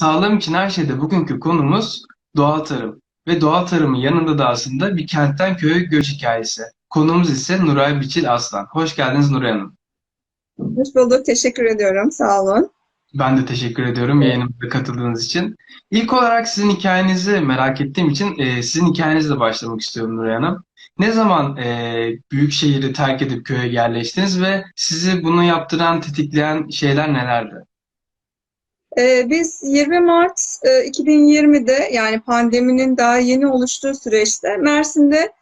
Sağlığım için her şeyde bugünkü konumuz doğal tarım. Ve doğal tarımın yanında da aslında bir kentten köye göç hikayesi. Konumuz ise Nuray Biçil Aslan. Hoş geldiniz Nuray Hanım. Hoş bulduk. Teşekkür ediyorum. Sağ olun. Ben de teşekkür ediyorum yayınımıza katıldığınız için. İlk olarak sizin hikayenizi merak ettiğim için e, sizin hikayenizle başlamak istiyorum Nuray Hanım. Ne zaman e, büyük şehri terk edip köye yerleştiniz ve sizi bunu yaptıran, tetikleyen şeyler nelerdi? Ee, biz 20 Mart e, 2020'de yani pandeminin daha yeni oluştuğu süreçte Mersin'de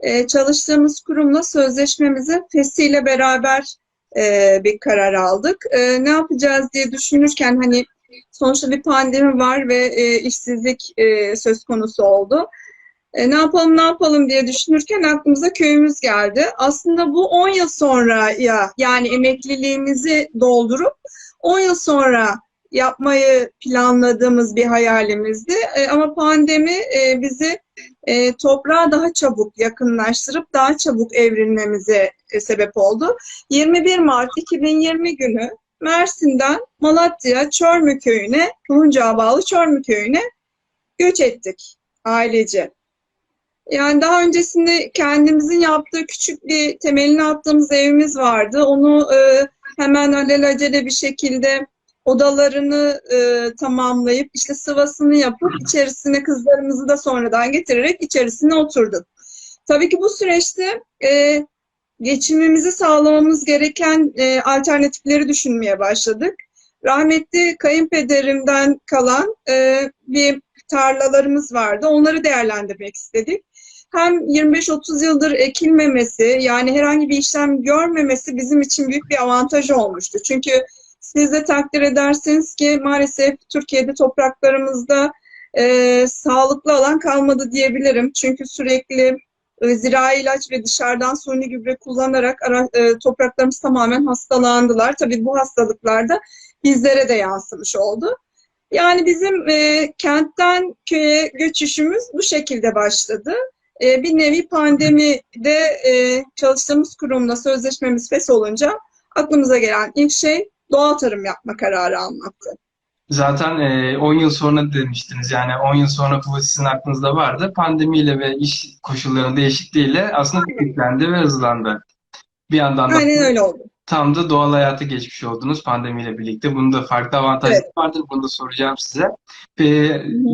e, çalıştığımız kurumla sözleşmemizi FESİ beraber e, bir karar aldık. E, ne yapacağız diye düşünürken hani sonuçta bir pandemi var ve e, işsizlik e, söz konusu oldu. E, ne yapalım ne yapalım diye düşünürken aklımıza köyümüz geldi. Aslında bu 10 yıl sonra ya yani emekliliğimizi doldurup 10 yıl sonra yapmayı planladığımız bir hayalimizdi. E, ama pandemi e, bizi e, toprağa daha çabuk yakınlaştırıp daha çabuk evrilmemize sebep oldu. 21 Mart 2020 günü Mersin'den Malatya Çormu köyüne, Kılıncağa bağlı Çormu köyüne göç ettik ailece. Yani daha öncesinde kendimizin yaptığı küçük bir temelini attığımız evimiz vardı. Onu e, hemen alelacele bir şekilde odalarını e, tamamlayıp işte sıvasını yapıp içerisine kızlarımızı da sonradan getirerek içerisine oturduk. Tabii ki bu süreçte e, geçimimizi sağlamamız gereken e, alternatifleri düşünmeye başladık. Rahmetli kayınpederimden kalan e, bir tarlalarımız vardı. Onları değerlendirmek istedik. Hem 25-30 yıldır ekilmemesi yani herhangi bir işlem görmemesi bizim için büyük bir avantaj olmuştu. Çünkü siz de takdir edersiniz ki maalesef Türkiye'de topraklarımızda e, sağlıklı alan kalmadı diyebilirim. Çünkü sürekli e, zirai ilaç ve dışarıdan suni gübre kullanarak ara, e, topraklarımız tamamen hastalandılar. Tabii bu hastalıklar da bizlere de yansımış oldu. Yani bizim e, kentten köye göçüşümüz bu şekilde başladı. E, bir nevi pandemide e, çalıştığımız kurumla sözleşmemiz fes olunca aklımıza gelen ilk şey doğal tarım yapma kararı almaktı. Zaten e, 10 yıl sonra demiştiniz yani 10 yıl sonra bu sizin aklınızda vardı. Pandemiyle ve iş koşullarının değişikliğiyle aslında tetiklendi ve hızlandı. Bir yandan da Aynen öyle oldu. tam da doğal hayata geçmiş oldunuz pandemiyle birlikte. Bunun da farklı avantajları Evet. vardır. Bunu da soracağım size. E,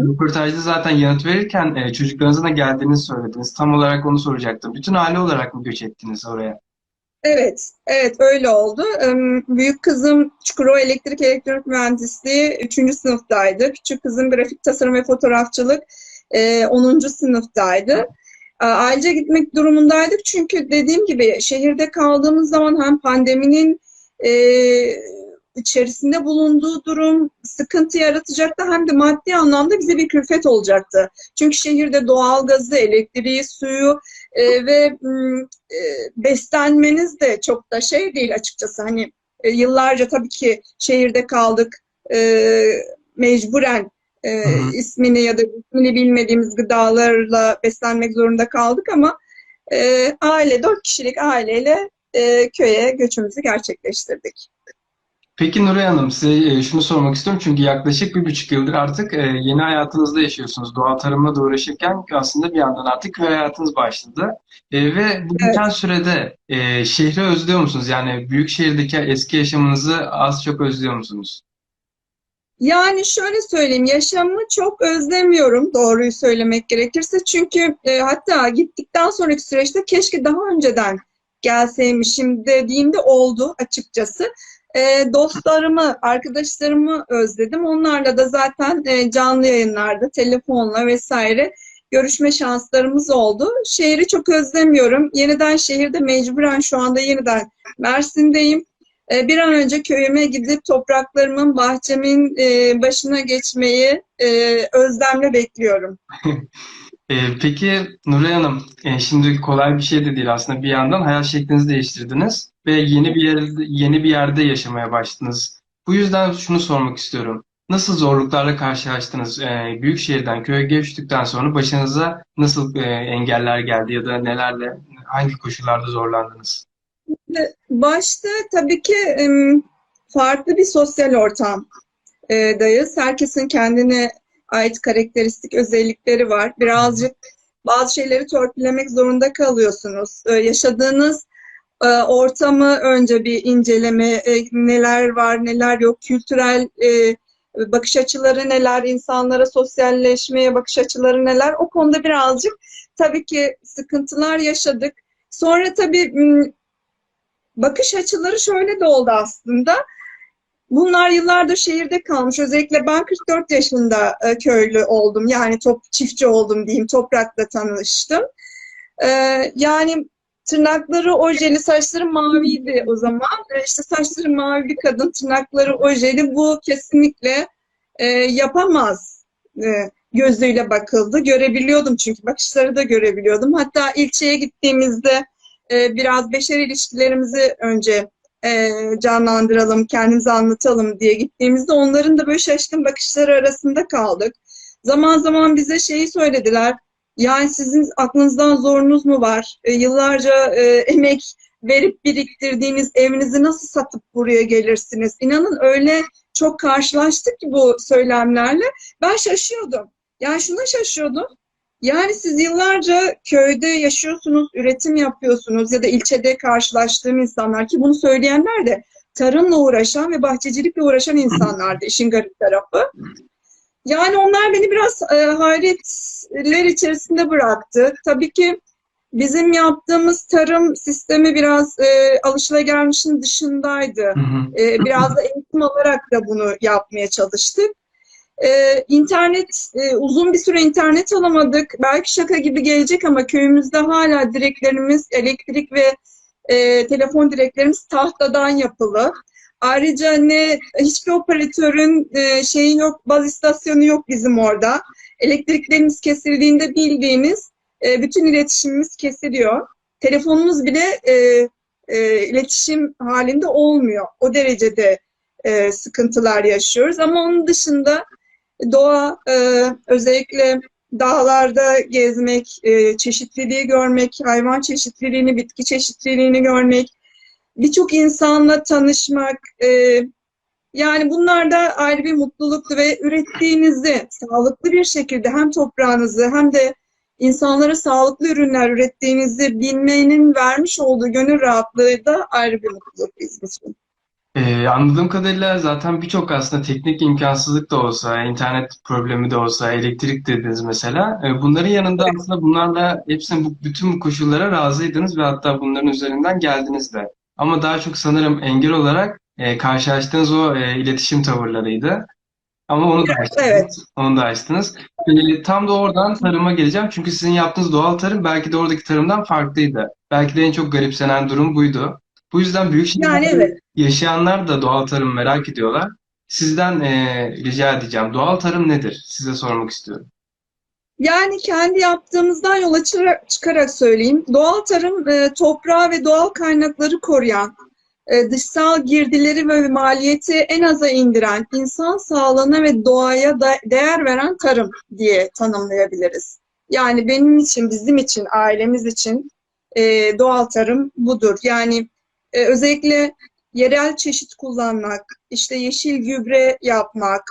röportajda zaten yanıt verirken e, çocuklarınızın da geldiğini söylediniz. Tam olarak onu soracaktım. Bütün aile olarak mı göç ettiniz oraya? Evet, evet öyle oldu. Büyük kızım Çukurova Elektrik Elektronik Mühendisliği 3. sınıftaydı. Küçük kızım Grafik Tasarım ve Fotoğrafçılık e, 10. sınıftaydı. A- Ailece gitmek durumundaydık çünkü dediğim gibi şehirde kaldığımız zaman hem pandeminin e, içerisinde bulunduğu durum sıkıntı yaratacaktı hem de maddi anlamda bize bir külfet olacaktı. Çünkü şehirde doğalgazı, elektriği, suyu e, ve e, beslenmeniz de çok da şey değil açıkçası. Hani e, yıllarca tabii ki şehirde kaldık e, mecburen e, Hı hı. ismini ya da ismini bilmediğimiz gıdalarla beslenmek zorunda kaldık ama e, aile, dört kişilik aileyle e, köye göçümüzü gerçekleştirdik. Peki Nuray Hanım size e, şunu sormak istiyorum çünkü yaklaşık bir buçuk yıldır artık e, yeni hayatınızda yaşıyorsunuz. Doğal tarımla da uğraşırken aslında bir yandan artık köy hayatınız başladı. E, ve bu Evet. biten sürede e, şehri özlüyor musunuz? Yani büyük şehirdeki eski yaşamınızı az çok özlüyor musunuz? Yani şöyle söyleyeyim, yaşamı çok özlemiyorum doğruyu söylemek gerekirse. Çünkü e, hatta gittikten sonraki süreçte keşke daha önceden gelseymişim dediğimde oldu açıkçası. E, dostlarımı, arkadaşlarımı özledim. Onlarla da zaten e, canlı yayınlarda, telefonla vesaire görüşme şanslarımız oldu. Şehri çok özlemiyorum. Yeniden şehirde mecburen şu anda yeniden Mersin'deyim. E, Bir an önce köyüme gidip topraklarımın, bahçemin e, başına geçmeyi e, özlemle bekliyorum. E, peki Nuray Hanım, e, şimdi kolay bir şey de değil aslında bir yandan hayat şeklinizi değiştirdiniz ve yeni bir yerde, yeni bir yerde yaşamaya başladınız. Bu yüzden şunu sormak istiyorum. Nasıl zorluklarla karşılaştınız? E, büyük şehirden köye göçtükten sonra başınıza nasıl e, engeller geldi ya da nelerle, hangi koşullarda zorlandınız? Başta tabii ki farklı bir sosyal ortam. e, dayız. Herkesin kendine ait karakteristik özellikleri var. Birazcık bazı şeyleri törpülemek zorunda kalıyorsunuz. Yaşadığınız ortamı önce bir inceleme, e, neler var, neler yok, kültürel e, bakış açıları neler, insanlara sosyalleşmeye bakış açıları neler, o konuda birazcık tabii ki sıkıntılar yaşadık. Sonra tabii bakış açıları şöyle de oldu aslında. Bunlar yıllardır şehirde kalmış. Özellikle ben 44 yaşında e, köylü oldum. Yani top, çiftçi oldum diyeyim. Toprakla tanıştım. E, yani tırnakları ojeli, saçları maviydi o zaman. E, işte saçları mavi bir kadın, tırnakları ojeli. Bu kesinlikle e, yapamaz e, gözüyle bakıldı. Görebiliyordum çünkü bakışları da görebiliyordum. Hatta ilçeye gittiğimizde e, biraz beşer ilişkilerimizi önce e, canlandıralım, kendimizi anlatalım diye gittiğimizde onların da böyle şaşkın bakışları arasında kaldık. Zaman zaman bize şeyi söylediler. Yani sizin aklınızdan zorunuz mu var? E, yıllarca e, emek verip biriktirdiğiniz evinizi nasıl satıp buraya gelirsiniz? İnanın öyle çok karşılaştık ki bu söylemlerle. Ben şaşıyordum. Yani şuna şaşıyordum. Yani siz yıllarca köyde yaşıyorsunuz, üretim yapıyorsunuz ya da ilçede karşılaştığım insanlar ki bunu söyleyenler de tarımla uğraşan ve bahçecilikle uğraşan insanlardı işin garip tarafı. Yani onlar beni biraz e, hayretler içerisinde bıraktı. Tabii ki bizim yaptığımız tarım sistemi biraz e, alışılagelmişin dışındaydı. Hı hı. E, biraz da eğitim alarak da bunu yapmaya çalıştık. Ee, internet, e, uzun bir süre internet alamadık. Belki şaka gibi gelecek ama köyümüzde hala direklerimiz, elektrik ve e, telefon direklerimiz tahtadan yapılı. Ayrıca ne hiçbir operatörün e, şeyi yok, baz istasyonu yok bizim orada. Elektriklerimiz kesildiğinde bildiğiniz e, bütün iletişimimiz kesiliyor. Telefonumuz bile e, e, iletişim halinde olmuyor. O derecede e, sıkıntılar yaşıyoruz. Ama onun dışında doğa, e, özellikle dağlarda gezmek, e, çeşitliliği görmek, hayvan çeşitliliğini, bitki çeşitliliğini görmek, birçok insanla tanışmak, e, yani bunlar da ayrı bir mutluluktu ve ürettiğinizi sağlıklı bir şekilde hem toprağınızı hem de insanlara sağlıklı ürünler ürettiğinizi bilmenin vermiş olduğu gönül rahatlığı da ayrı bir mutluluk bizim için. Ee, anladığım kadarıyla zaten birçok aslında teknik imkansızlık da olsa, internet problemi de olsa, elektrik dediniz mesela. Ee, bunların yanında aslında bunlarla hepsini bu, bütün bu koşullara razıydınız ve hatta bunların üzerinden geldiniz de. Ama daha çok sanırım engel olarak e, karşılaştığınız o e, iletişim tavırlarıydı. Ama onu da açtınız. Evet. Onu da açtınız. Ee, tam da oradan tarıma geleceğim. Çünkü sizin yaptığınız doğal tarım belki de oradaki tarımdan farklıydı. Belki de en çok garipsenen durum buydu. Bu yüzden büyük Yani şehirlerde evet. yaşayanlar da doğal tarım merak ediyorlar. Sizden eee, rica edeceğim. Doğal tarım nedir? Size sormak istiyorum. Yani kendi yaptığımızdan yola çıkarak söyleyeyim. Doğal tarım e, toprağı ve doğal kaynakları koruyan, e, dışsal girdileri ve maliyeti en aza indiren, insan sağlığına ve doğaya değer veren tarım diye tanımlayabiliriz. Yani benim için, bizim için, ailemiz için e, doğal tarım budur. Yani özellikle yerel çeşit kullanmak, işte yeşil gübre yapmak,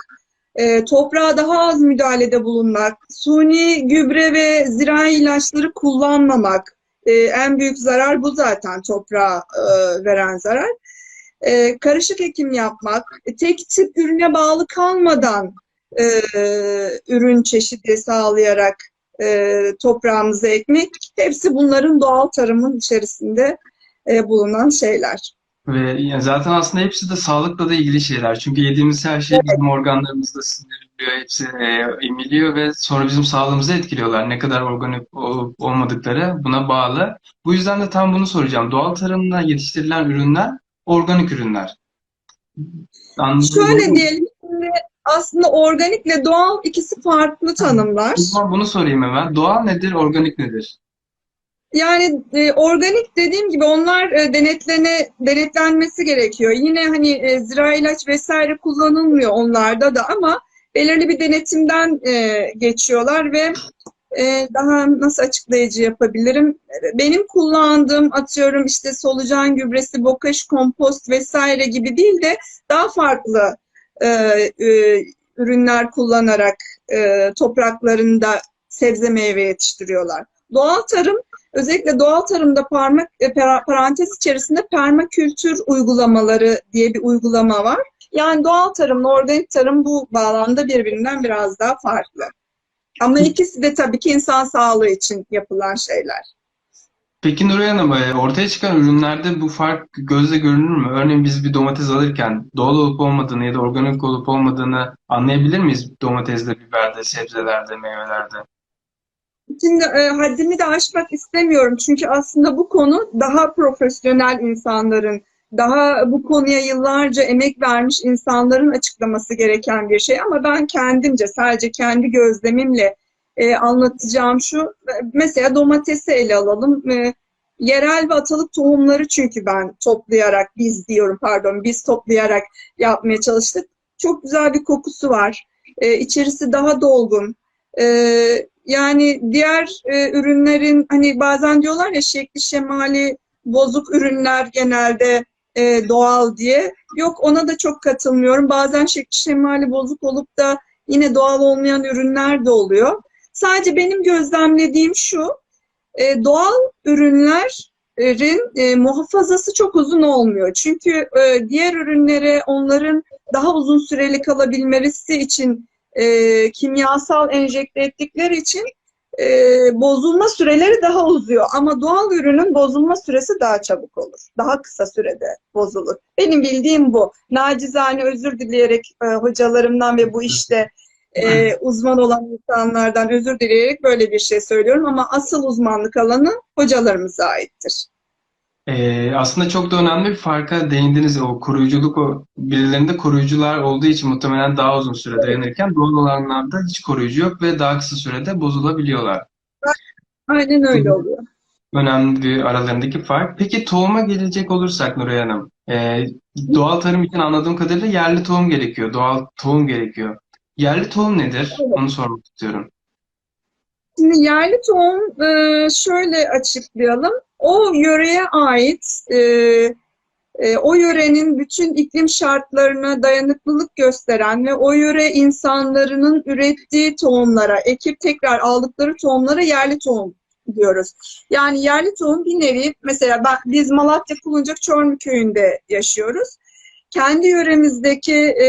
e, toprağa daha az müdahalede bulunmak, suni gübre ve zirai ilaçları kullanmamak. E, en büyük zarar bu zaten toprağa e, veren zarar. Karışık ekim yapmak, tek tip ürüne bağlı kalmadan ürün çeşidi sağlayarak e, toprağımıza ekmek, hepsi bunların doğal tarımın içerisinde bulunan şeyler. Ve yani zaten aslında hepsi de sağlıkla da ilgili şeyler. Çünkü yediğimiz her şey bizim organlarımızda sindiriliyor, hepsi eee, emiliyor ve sonra bizim sağlığımızı etkiliyorlar. Ne kadar organik olup olmadıkları buna bağlı. Bu yüzden de tam bunu soracağım. Doğal tarımla yetiştirilen ürünler organik ürünler. Anladınız Şöyle mı? diyelim, şimdi aslında organikle doğal ikisi farklı tanımlar. Bunu sorayım hemen. Doğal nedir, organik nedir? Yani e, organik dediğim gibi onlar e, denetlene denetlenmesi gerekiyor. Yine hani e, zirai ilaç vesaire kullanılmıyor onlarda da ama belirli bir denetimden e, geçiyorlar ve e, daha nasıl açıklayıcı yapabilirim? Benim kullandığım atıyorum işte solucan gübresi, bokaş kompost vesaire gibi değil de daha farklı e, e, ürünler kullanarak e, topraklarında sebze meyve yetiştiriyorlar. Doğal tarım, özellikle doğal tarımda parmak e, para- parantez içerisinde permakültür uygulamaları diye bir uygulama var. Yani doğal tarımla organik tarım bu bağlamda birbirinden biraz daha farklı. Ama ikisi de tabii ki insan sağlığı için yapılan şeyler. Peki Nuray Hanım, e, ortaya çıkan ürünlerde bu fark gözle görünür mü? Örneğin biz bir domates alırken doğal olup olmadığını ya da organik olup olmadığını anlayabilir miyiz domatesde, biberde, sebzelerde, meyvelerde? Şimdi e, haddimi de aşmak istemiyorum çünkü aslında bu konu daha profesyonel insanların, daha bu konuya yıllarca emek vermiş insanların açıklaması gereken bir şey. Ama ben kendimce, sadece kendi gözlemimle e, anlatacağım şu. Mesela domatesi ele alalım. E, yerel ve atalık tohumları çünkü ben toplayarak, biz diyorum pardon, biz toplayarak yapmaya çalıştık. Çok güzel bir kokusu var. E, içerisi daha dolgun. E, yani diğer e, ürünlerin hani bazen diyorlar ya şekli şemali bozuk ürünler genelde e, doğal diye. Yok ona da çok katılmıyorum. Bazen şekli şemali bozuk olup da yine doğal olmayan ürünler de oluyor. Sadece benim gözlemlediğim şu, e, doğal ürünlerin e, muhafazası çok uzun olmuyor. Çünkü e, diğer ürünlere onların daha uzun süreli kalabilmesi için e, kimyasal enjekte ettikleri için e, bozulma süreleri daha uzuyor. Ama doğal ürünün bozulma süresi daha çabuk olur. Daha kısa sürede bozulur. Benim bildiğim bu. Nacizane özür dileyerek e, hocalarımdan ve bu işte e, uzman olan insanlardan özür dileyerek böyle bir şey söylüyorum. Ama asıl uzmanlık alanı hocalarımıza aittir. Ee, aslında çok da önemli bir farka değindiniz. O koruyuculuk, o birilerinde koruyucular olduğu için muhtemelen daha uzun süre dayanırken doğal olanlarda hiç koruyucu yok ve daha kısa sürede bozulabiliyorlar. Aynen öyle oluyor. Önemli bir aralarındaki fark. Peki tohuma gelecek olursak Nuray Hanım, ee, doğal tarım için anladığım kadarıyla yerli tohum gerekiyor, doğal tohum gerekiyor. Yerli tohum nedir? Evet. Onu sormak istiyorum. Şimdi yerli tohum e, şöyle açıklayalım. O yöreye ait, e, e, o yörenin bütün iklim şartlarına dayanıklılık gösteren ve o yöre insanlarının ürettiği tohumlara, ekip tekrar aldıkları tohumlara yerli tohum diyoruz. Yani yerli tohum bir nevi, mesela ben, biz Malatya Kuluncak Çorlu köyünde yaşıyoruz. Kendi yöremizdeki e,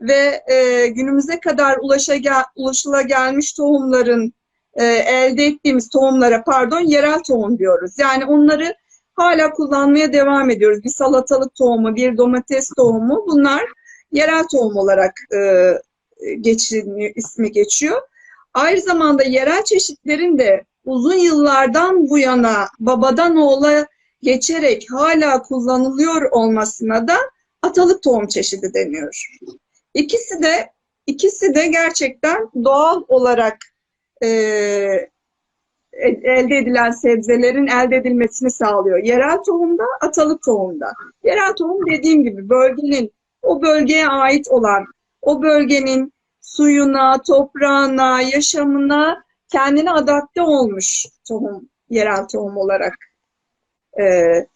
ve e, günümüze kadar ulaşa gel, ulaşılagelmiş tohumların e, elde ettiğimiz tohumlara pardon yerel tohum diyoruz. Yani onları hala kullanmaya devam ediyoruz. Bir salatalık tohumu, bir domates tohumu bunlar yerel tohum olarak e, geçiniyor, ismi geçiyor. Aynı zamanda yerel çeşitlerin de uzun yıllardan bu yana babadan oğula geçerek hala kullanılıyor olmasına da atalık tohum çeşidi deniyor. İkisi de ikisi de gerçekten doğal olarak e, elde edilen sebzelerin elde edilmesini sağlıyor. Yerel tohumda, atalık tohumda. Yerel tohum dediğim gibi bölgenin, o bölgeye ait olan, o bölgenin suyuna, toprağına, yaşamına kendine adapte olmuş tohum, yerel tohum olarak e,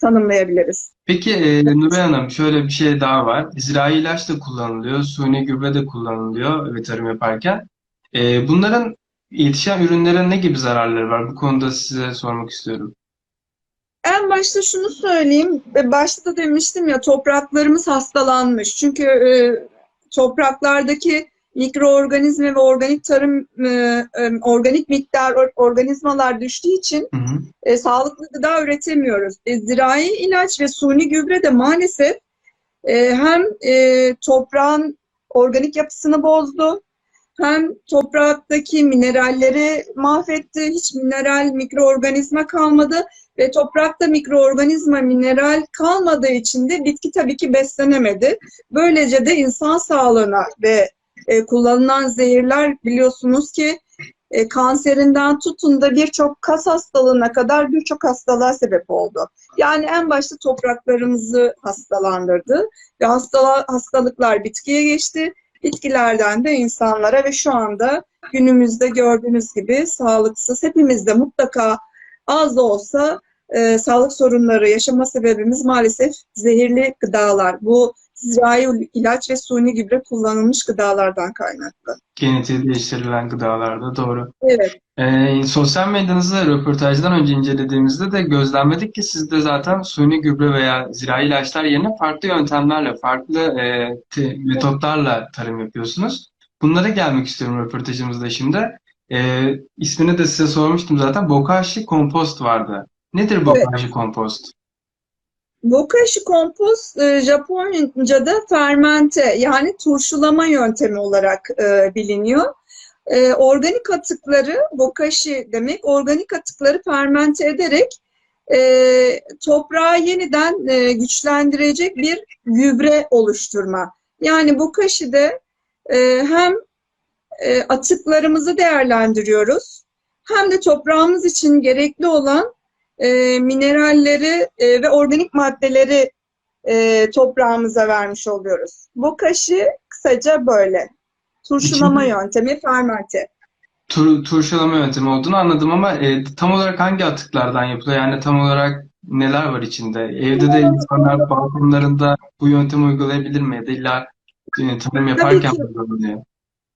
tanımlayabiliriz. Peki e, Nuray Hanım şöyle bir şey daha var. Zirai ilaç da kullanılıyor, suni gübre de kullanılıyor ve tarım yaparken. E, bunların yetişen ürünlere ne gibi zararları var? Bu konuda size sormak istiyorum. En başta şunu söyleyeyim. e, Başta da demiştim ya topraklarımız hastalanmış. Çünkü e, topraklardaki mikroorganizma ve organik tarım e, e, organik miktar or- organizmalar düştüğü için Hı hı. e, sağlıklı gıda üretemiyoruz. E, zirai ilaç ve suni gübre de maalesef e, hem e, toprağın organik yapısını bozdu, hem topraktaki mineralleri mahvetti. Hiç mineral, mikroorganizma kalmadı ve toprakta mikroorganizma, mineral kalmadığı için de bitki tabii ki beslenemedi. Böylece de insan sağlığına ve e, kullanılan zehirler biliyorsunuz ki e, kanserinden tutun da birçok kas hastalığına kadar birçok hastalığa sebep oldu. Yani en başta topraklarımızı hastalandırdı ve hastalıklar bitkiye geçti. Bitkilerden de insanlara ve şu anda günümüzde gördüğünüz gibi sağlıksız, hepimizde mutlaka az da olsa e, sağlık sorunları yaşama sebebimiz maalesef zehirli gıdalar. Bu zirai ilaç ve suni gübre kullanılmış gıdalardan kaynaklı. Genetiği değiştirilen gıdalarda doğru. Evet. Ee, sosyal medyanızı röportajdan önce incelediğimizde de gözlemledik ki siz de zaten suni gübre veya zirai ilaçlar yerine farklı yöntemlerle, farklı e, te- metotlarla tarım yapıyorsunuz. Bunlara gelmek istiyorum röportajımızda şimdi. Ee, ismini de size sormuştum zaten. Bokashi kompost vardı. Nedir Bokashi kompost? Bokashi kompost e, Japonca'da fermente yani turşulama yöntemi olarak e, biliniyor. E, organik atıkları, bokashi demek, organik atıkları fermente ederek toprağı yeniden güçlendirecek bir gübre oluşturma. Yani bokashi'de e, hem atıklarımızı değerlendiriyoruz hem de toprağımız için gerekli olan e, mineralleri e, ve organik maddeleri e, toprağımıza vermiş oluyoruz. Bokashi kısaca böyle. Turşulama İçinde- yöntemi, fermente. Tur, turşulama yöntemi olduğunu anladım ama e, tam olarak hangi atıklardan yapılıyor? Yani tam olarak neler var içinde? Evde de insanlar balkonlarında bu yöntemi uygulayabilir mi? Ya da illa e, tarım yaparken kullanılıyor?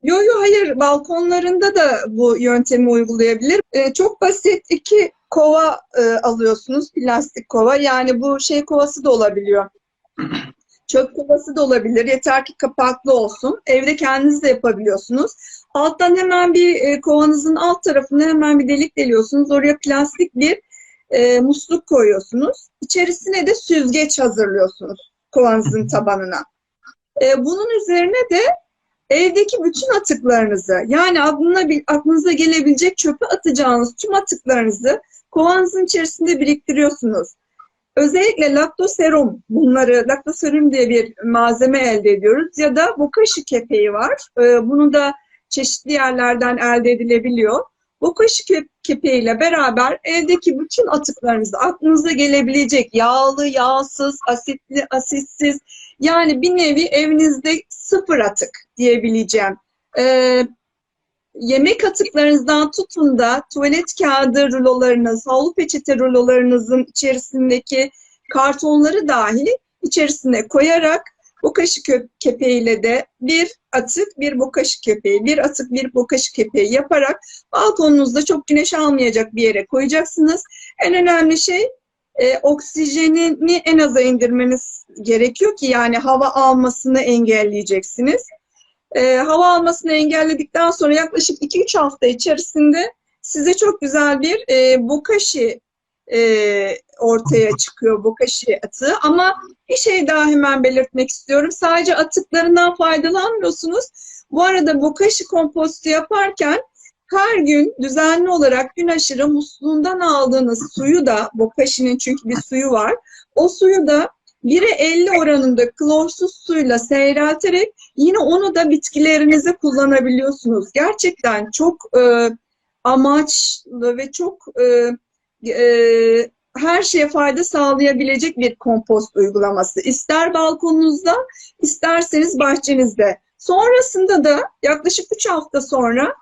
Yo yo hayır balkonlarında da bu yöntemi uygulayabilir. E, çok basit iki kova e, alıyorsunuz plastik kova yani bu şey kovası da olabiliyor. Çöp kovası da olabilir. Yeter ki kapaklı olsun. Evde kendiniz de yapabiliyorsunuz. Alttan hemen bir e, kovanızın alt tarafına hemen bir delik deliyorsunuz. Oraya plastik bir e, musluk koyuyorsunuz. İçerisine de süzgeç hazırlıyorsunuz kovanızın tabanına. E, bunun üzerine de evdeki bütün atıklarınızı yani aklına, aklınıza gelebilecek çöpe atacağınız tüm atıklarınızı kovanızın içerisinde biriktiriyorsunuz. Özellikle laktoserum, bunları laktoserum diye bir malzeme elde ediyoruz ya da bokashi kepeği var. Ee, Bunu da çeşitli yerlerden elde edilebiliyor. Bokashi ke- kepeğiyle beraber evdeki bütün atıklarınızı aklınıza gelebilecek yağlı, yağsız, asitli, asitsiz yani bir nevi evinizde sıfır atık diyebileceğim. Ee, yemek atıklarınızdan tutun da tuvalet kağıdı rulolarınız, havlu peçete rulolarınızın içerisindeki kartonları dahi içerisine koyarak bokashi kö- kepeğiyle de bir atık, bir bokashi kepeği, bir atık, bir bokashi kepeği yaparak balkonunuzda çok güneş almayacak bir yere koyacaksınız. En önemli şey e, oksijenini en aza indirmeniz gerekiyor ki yani hava almasını engelleyeceksiniz. E, hava almasını engelledikten sonra yaklaşık 2-3 hafta içerisinde size çok güzel bir e, bokashi e, ortaya çıkıyor, bokashi atığı. Ama bir şey daha hemen belirtmek istiyorum. Sadece atıklarından faydalanmıyorsunuz. Bu arada bokashi kompostu yaparken her gün düzenli olarak gün aşırı musluğundan aldığınız suyu da, bokashi'nin çünkü bir suyu var, o suyu da 1'e 50 oranında klorsuz suyla seyrelterek yine onu da bitkilerinize kullanabiliyorsunuz. Gerçekten çok e, amaçlı ve çok e, e, her şeye fayda sağlayabilecek bir kompost uygulaması. İster balkonunuzda, isterseniz bahçenizde. Sonrasında da yaklaşık 3 hafta sonra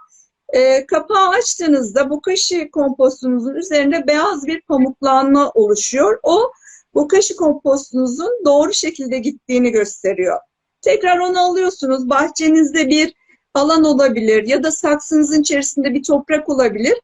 e, kapağı açtığınızda bokashi kompostunuzun üzerinde beyaz bir pamuklanma oluşuyor. O bokashi kompostunuzun doğru şekilde gittiğini gösteriyor. Tekrar onu alıyorsunuz. Bahçenizde bir alan olabilir ya da saksınızın içerisinde bir toprak olabilir.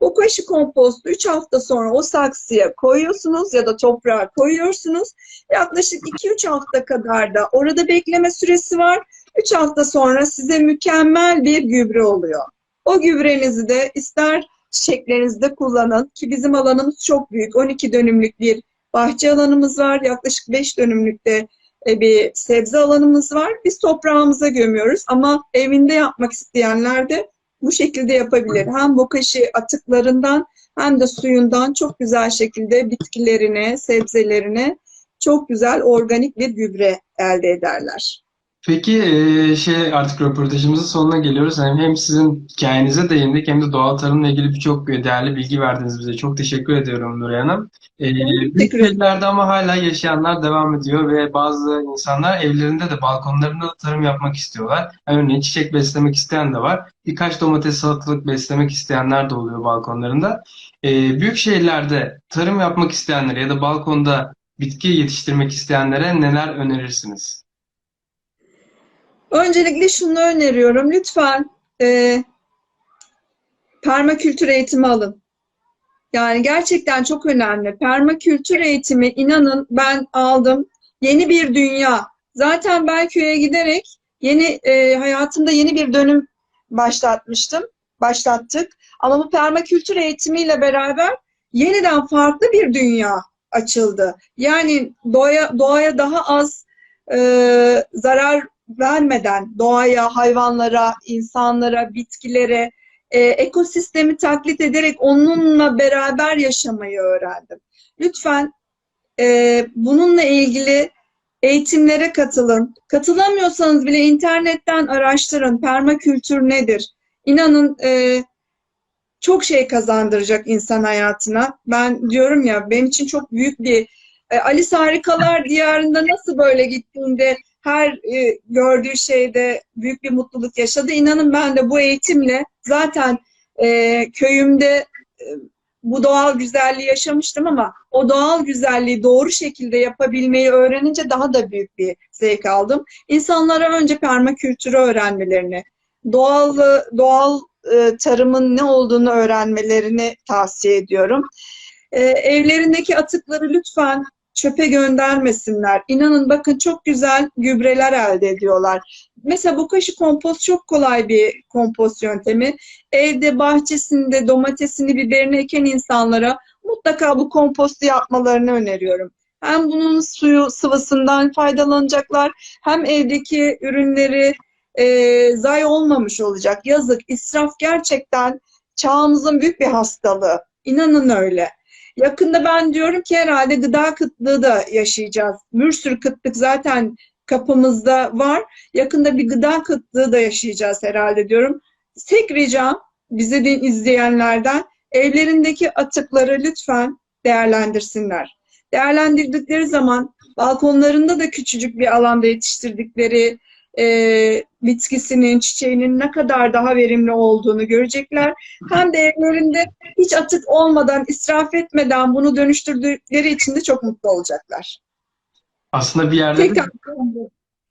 Bokashi kompostu 3 hafta sonra o saksıya koyuyorsunuz ya da toprağa koyuyorsunuz. Yaklaşık 2-3 hafta kadar da orada bekleme süresi var. 3 hafta sonra size mükemmel bir gübre oluyor. O gübrenizi de ister çiçeklerinizde kullanın ki bizim alanımız çok büyük. 12 dönümlük bir bahçe alanımız var. Yaklaşık 5 dönümlükte e, bir sebze alanımız var. Biz toprağımıza gömüyoruz ama evinde yapmak isteyenler de bu şekilde yapabilir. Hem bokashi atıklarından hem de suyundan çok güzel şekilde bitkilerine, sebzelerine çok güzel organik bir gübre elde ederler. Peki e, şey artık röportajımızın sonuna geliyoruz. Hem, hem sizin hikayenize değindik hem de doğal tarımla ilgili birçok değerli bilgi verdiniz bize. Çok teşekkür ediyorum Nuray Hanım. E, büyük şehirlerde ama hala yaşayanlar devam ediyor ve bazı insanlar evlerinde de balkonlarında da tarım yapmak istiyorlar. Örneğin çiçek beslemek isteyen de var. Birkaç domates, salatalık beslemek isteyenler de oluyor balkonlarında. E, büyük şehirlerde tarım yapmak isteyenlere ya da balkonda bitki yetiştirmek isteyenlere neler önerirsiniz? Öncelikle şunu öneriyorum. Lütfen e, permakültür eğitimi alın. Yani gerçekten çok önemli. Permakültür eğitimi inanın ben aldım. Yeni bir dünya. Zaten ben köye giderek yeni e, hayatımda yeni bir dönüm başlatmıştım. Başlattık. Ama bu permakültür eğitimiyle beraber yeniden farklı bir dünya açıldı. Yani doğaya, doğaya daha az e, zarar vermeden doğaya, hayvanlara, insanlara, bitkilere, e, ekosistemi taklit ederek onunla beraber yaşamayı öğrendim. Lütfen e, bununla ilgili eğitimlere katılın. Katılamıyorsanız bile internetten araştırın. Permakültür nedir? İnanın e, çok şey kazandıracak insan hayatına. Ben diyorum ya benim için çok büyük bir e, Alice Harikalar Diyarı'nda nasıl böyle gittiğinde her e, gördüğü şeyde büyük bir mutluluk yaşadı. İnanın ben de bu eğitimle zaten e, köyümde e, bu doğal güzelliği yaşamıştım ama o doğal güzelliği doğru şekilde yapabilmeyi öğrenince daha da büyük bir zevk aldım. İnsanlara önce permakültürü öğrenmelerini, doğal doğal e, tarımın ne olduğunu öğrenmelerini tavsiye ediyorum. E, evlerindeki atıkları lütfen çöpe göndermesinler. İnanın bakın çok güzel gübreler elde ediyorlar. Mesela bokashi kompost çok kolay bir kompost yöntemi. Evde bahçesinde domatesini, biberini eken insanlara mutlaka bu kompostu yapmalarını öneriyorum. Hem bunun suyu sıvısından faydalanacaklar, hem evdeki ürünleri e, zayi olmamış olacak. Yazık, israf gerçekten çağımızın büyük bir hastalığı. İnanın öyle. Yakında ben diyorum ki herhalde gıda kıtlığı da yaşayacağız. Bir sürü kıtlık zaten kapımızda var. Yakında bir gıda kıtlığı da yaşayacağız herhalde diyorum. Tek ricam bizi de izleyenlerden evlerindeki atıkları lütfen değerlendirsinler. Değerlendirdikleri zaman balkonlarında da küçücük bir alanda yetiştirdikleri e, bitkisinin, çiçeğinin ne kadar daha verimli olduğunu görecekler. Hem de evlerinde hiç atık olmadan, israf etmeden bunu dönüştürdükleri için de çok mutlu olacaklar. Aslında bir yerde de Tekrar.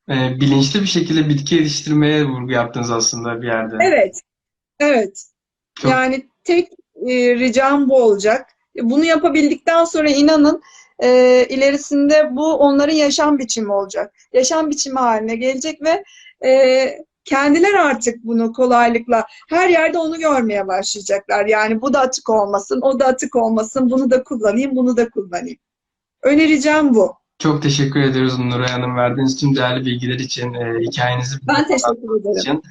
e, bilinçli bir şekilde bitki yetiştirmeye vurgu yaptınız aslında bir yerde. Evet, evet. Çok- Yani tek e, ricam bu olacak. Bunu yapabildikten sonra inanın e, ilerisinde bu onların yaşam biçimi olacak. Yaşam biçimi haline gelecek ve e, kendiler artık bunu kolaylıkla her yerde onu görmeye başlayacaklar. Yani bu da atık olmasın, o da atık olmasın, bunu da kullanayım, bunu da kullanayım. Önereceğim bu. Çok teşekkür ediyoruz Nuray Hanım verdiğiniz tüm değerli bilgiler için, e, hikayenizi Ben teşekkür ederim. için.